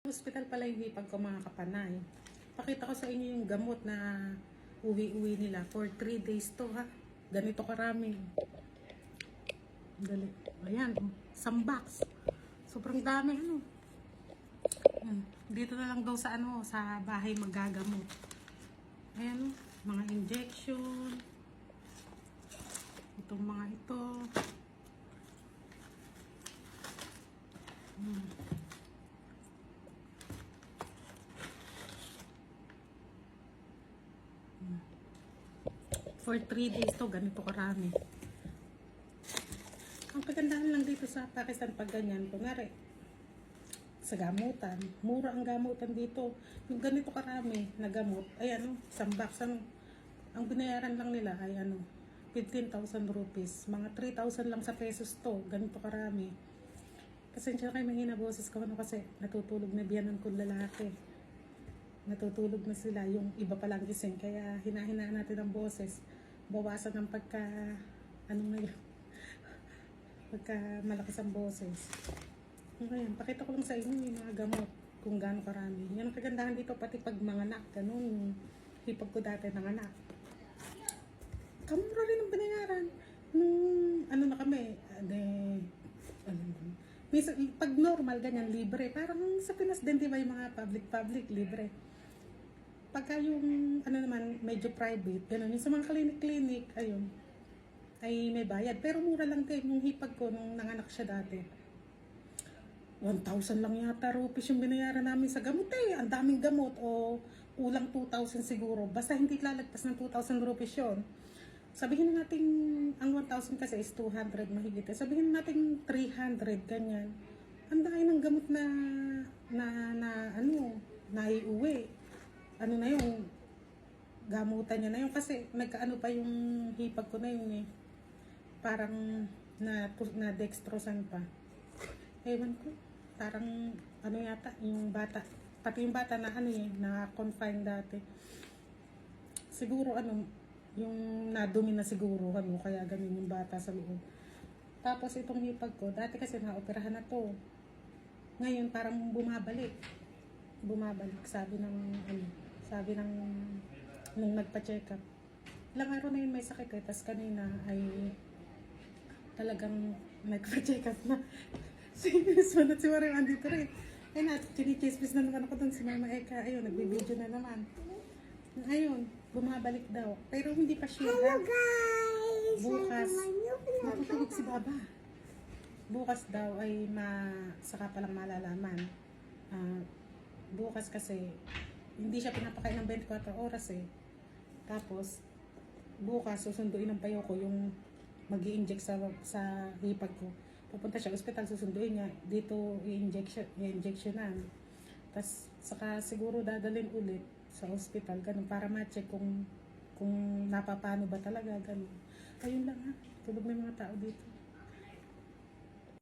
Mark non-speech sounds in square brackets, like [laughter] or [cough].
Hospital pala yung hipag ko mga kapanay. Pakita ko sa inyo yung gamot na uwi-uwi nila for 3 days to ha. Ganito karami. Dali. Ayan, oh, isang box. Sobrang dami ano. Dito na lang daw sa ano, sa bahay magagamot. Ayan, oh, mga injection. Itong mga ito. Hmm. For 3 days to, ganito karami. Ang kagandahan lang dito sa Pakistan pag ganyan, kunwari, sa gamutan, mura ang gamutan dito. Yung ganito karami na gamot, ay ano, isang box, ano, ang binayaran lang nila ay ano, 15,000 rupees. Mga 3,000 lang sa pesos to, ganito karami. Pasensya kayo mahina boses ko ano kasi natutulog na biyanan kong lalaki. Natutulog na sila, yung iba pa lang gising. Kaya hinahinaan natin ang boses. Bawasan ng pagka, ano na yun, [laughs] pagka malakas ang boses. Ngayon, pakita ko lang sa inyo yung mga gamot kung gaano karami. Yan ang kagandahan dito, pati pag mga anak, ganun, hipag ko dati ng anak. Kamura rin ang binayaran. Nung, ano na kami, ah, de, ano, pag normal, ganyan, libre. Parang sa Pinas din, di ba, yung mga public-public, libre. Pagka yung, ano naman, medyo private, ganun, yung sa mga clinic-clinic, ayun, ay may bayad. Pero mura lang din yung hipag ko nung nanganak siya dati. 1,000 lang yata rupees yung binayaran namin sa gamot eh. Ang daming gamot o ulang 2,000 siguro. Basta hindi lalagpas ng 2,000 rupees yun. Sabihin na natin, ang 1,000 kasi is 200 mahigit. eh. Sabihin na natin 300, ganyan. Ang dami ng gamot na, na, na ano, naiuwi. Ano na yung gamutan niya na yun. Kasi nagkaano pa yung hipag ko na yun eh. Parang na, na dextrosan pa. Ewan ko. Parang ano yata, yung bata. Pati yung bata na ano eh, na confine dati. Siguro ano, yung nadumi na siguro ano, kaya ganun yung bata sa loob. Tapos itong hipag ko, dati kasi naoperahan na to. Ngayon parang bumabalik. Bumabalik, sabi ng ano, sabi ng nung nagpa-check up. Ilang araw na yun may sakit eh, tapos kanina ay talagang nagpa-check up na. [laughs] Si Miss Man at si Marim andito rin. Ay na, chinichismis na naman ako dun si Mama Eka. Ayun, nagbibideo na naman. Ayun, bumabalik daw. Pero hindi pa sure. ha? guys! Bukas, natutulog si Baba. Bukas daw ay ma, saka palang malalaman. Ah, bukas kasi, hindi siya pinapakain ng 24 oras eh. Tapos, bukas susunduin ng payo ko yung mag inject sa, sa hipag ko. Pupunta siya ospital, susunduin niya. Dito i-injection, i-injectionan. Tapos, saka siguro dadalhin ulit sa ospital, ganun, para ma-check kung kung napapano ba talaga, ganun. Ayun lang ha, tulog may mga tao dito.